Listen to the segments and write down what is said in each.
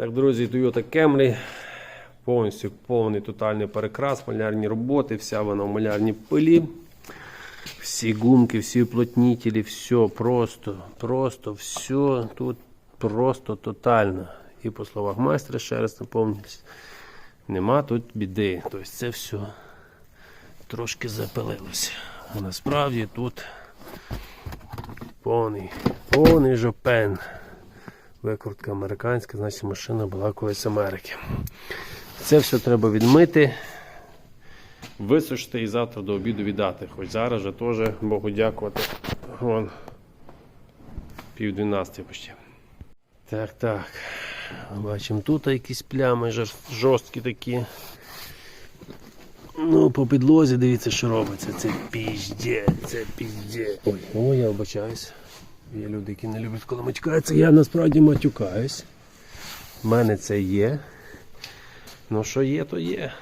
Так, друзі, Toyota Camry. Повністю повний тотальний перекрас, малярні роботи, вся вона в малярній пилі. Всі гумки, всі уплотнителі, все просто, просто, все тут просто тотально. І по словах майстра ще раз наповнюсь. Нема тут біди. Тобто це все трошки запилилося. А насправді тут повний, повний жопен. Викрутка американська, значить машина була колись Америки. Це все треба відмити, висушити і завтра до обіду віддати. Хоч зараз же теж Богу дякувати. Вон пів дванадцяти почти. Так, так. Бачимо тут якісь плями жорсткі такі. Ну, по підлозі дивіться, що робиться. Це пізде, це пізде. Ой, о, я вибачаюсь. Є люди, які не люблять, коли матюкаються. Я насправді матюкаюсь. У мене це є. Ну що є, то є.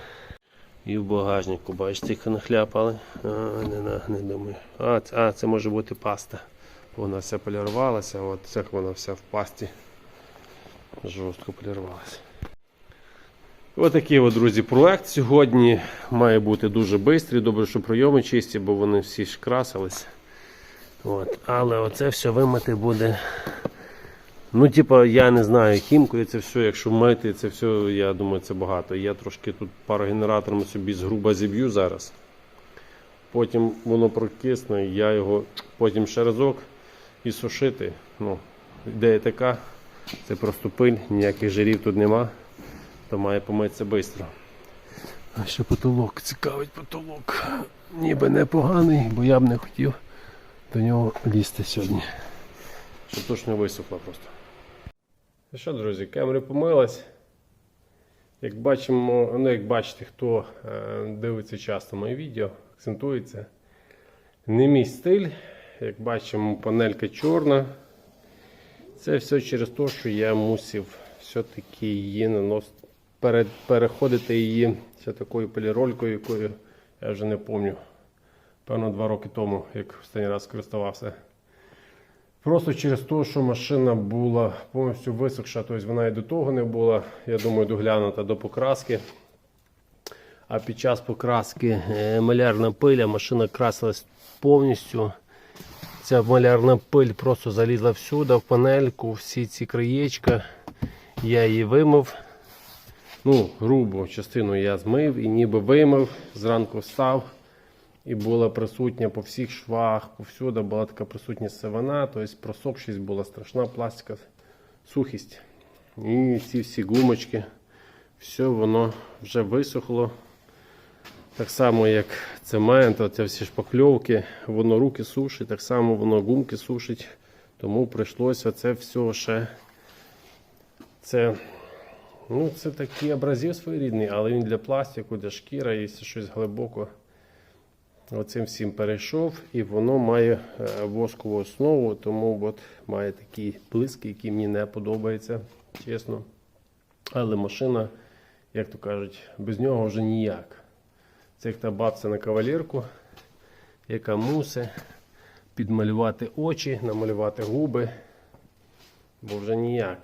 І в багажнику, бачите, їх нахляпали. А, не, не думаю. А, а, це може бути паста. Вона вся полірувалася, от це вона вся в пасті. Жорстко полірувалася. Отакий от, друзі, проект сьогодні має бути дуже швидкий. Добре, що прийоми чисті, бо вони всі ж красились. От. Але оце все вимити буде. Ну, типа, я не знаю, хімкою це все, якщо мити, це все, я думаю, це багато. Я трошки тут парогенератором собі згруба зіб'ю зараз. Потім воно прокисне, я його потім ще разок і сушити. Ну, ідея така, це просто пиль, ніяких жирів тут нема, то має помитися швидко. А ще потолок, цікавить потолок. Ніби непоганий, бо я б не хотів до нього лізти сьогодні. Щоб точно висохло просто. Ну що, друзі, камера помилась. Як бачимо, ну як бачите, хто е, дивиться часто мої відео, акцентується. Не мій стиль. Як бачимо, панелька чорна. Це все через те, що я мусив все-таки її наносити, переходити її такою поліролькою, якою я вже не пам'ятаю. Певно, два роки тому, як останній раз користувався. Просто через те, що машина була повністю висохша, тобто вона і до того не була, я думаю, доглянута до покраски. А під час покраски е, малярна пиля, машина красилась повністю. Ця малярна пиль просто залізла всюди, в панельку, всі ці краєчка. Я її вимив. Ну, грубо частину я змив і ніби вимив, зранку встав. І була присутня по всіх швах, повсюди була така присутня сивина, тобто просохшість була страшна, пластика, сухість. І ці всі гумочки, все воно вже висохло. Так само, як цемент, оці всі шпакльовки, воно руки сушить, так само воно гумки сушить. Тому прийшлося це все ще. Це, ну, це такий абразив своєрідний, але він для пластику, для шкіра, якщо щось глибоко. Оцим всім перейшов і воно має е, воскову основу, тому от має такий блиск, який мені не подобається, чесно. Але машина, як то кажуть, без нього вже ніяк. Це як та бабця на кавалерку, яка мусить підмалювати очі, намалювати губи, бо вже ніяк.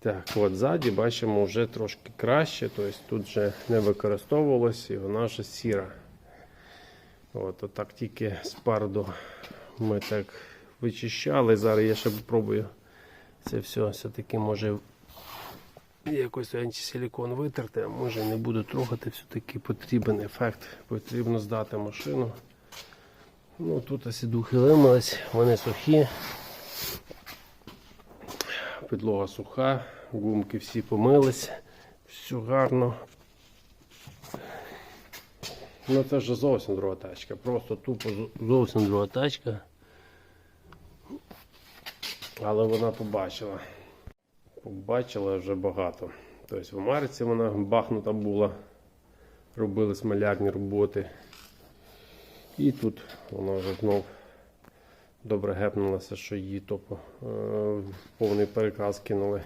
Так, от ззаді бачимо вже трошки краще, тобто тут вже не використовувалось і вона вже сіра. От, отак тільки спарду ми так вичищали. Зараз я ще спробую це все все-таки може якось антисилікон витерти, а може не буду трогати, все-таки потрібен ефект. Потрібно здати машину. Ну Тут осідухи вимились, вони сухі. Підлога суха, гумки всі помились, все гарно. Ну це вже зовсім друга тачка. Просто тупо зовсім друга тачка. Але вона побачила. Побачила вже багато. Тобто в Америці вона бахнута була, робили смалярні роботи. І тут вона вже знов добре гепнулася, що її топо е, в повний переказ кинули.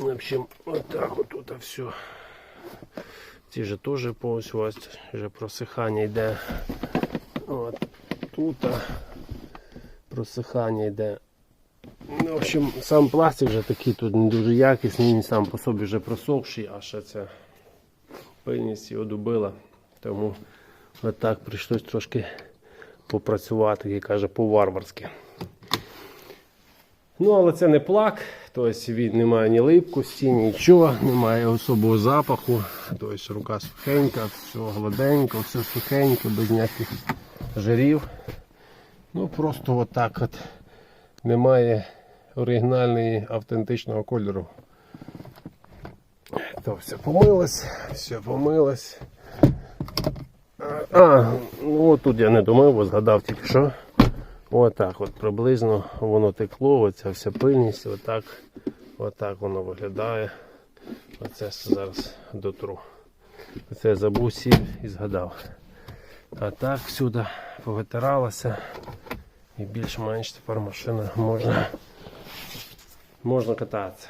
В общем, отак от тут все. Ці же теж повністю ось вже просихання йде. От тут просихання йде Ну, в общем, сам пластик вже такий тут не дуже якісний, він сам по собі вже просохший, а ще це пильність його добила. Тому отак прийшлось трошки попрацювати, як каже, по-варварськи. Ну, але це не плак, тобто він не має ні липкості, нічого, немає особого запаху. Тобто рука сухенька, все гладенько, все сухенько, без ніяких жирів. Ну просто отак от немає оригінальної автентичного кольору. То все помилось, все помилось. А, ну от тут я не думав, бо згадав тільки що. Отак от приблизно воно текло, оця вся пильність, отак, отак воно виглядає. Оце зараз дотру. Оце я забув сів і згадав. А так всюди повитиралося. І більш-менш тепер машина можна, можна кататися.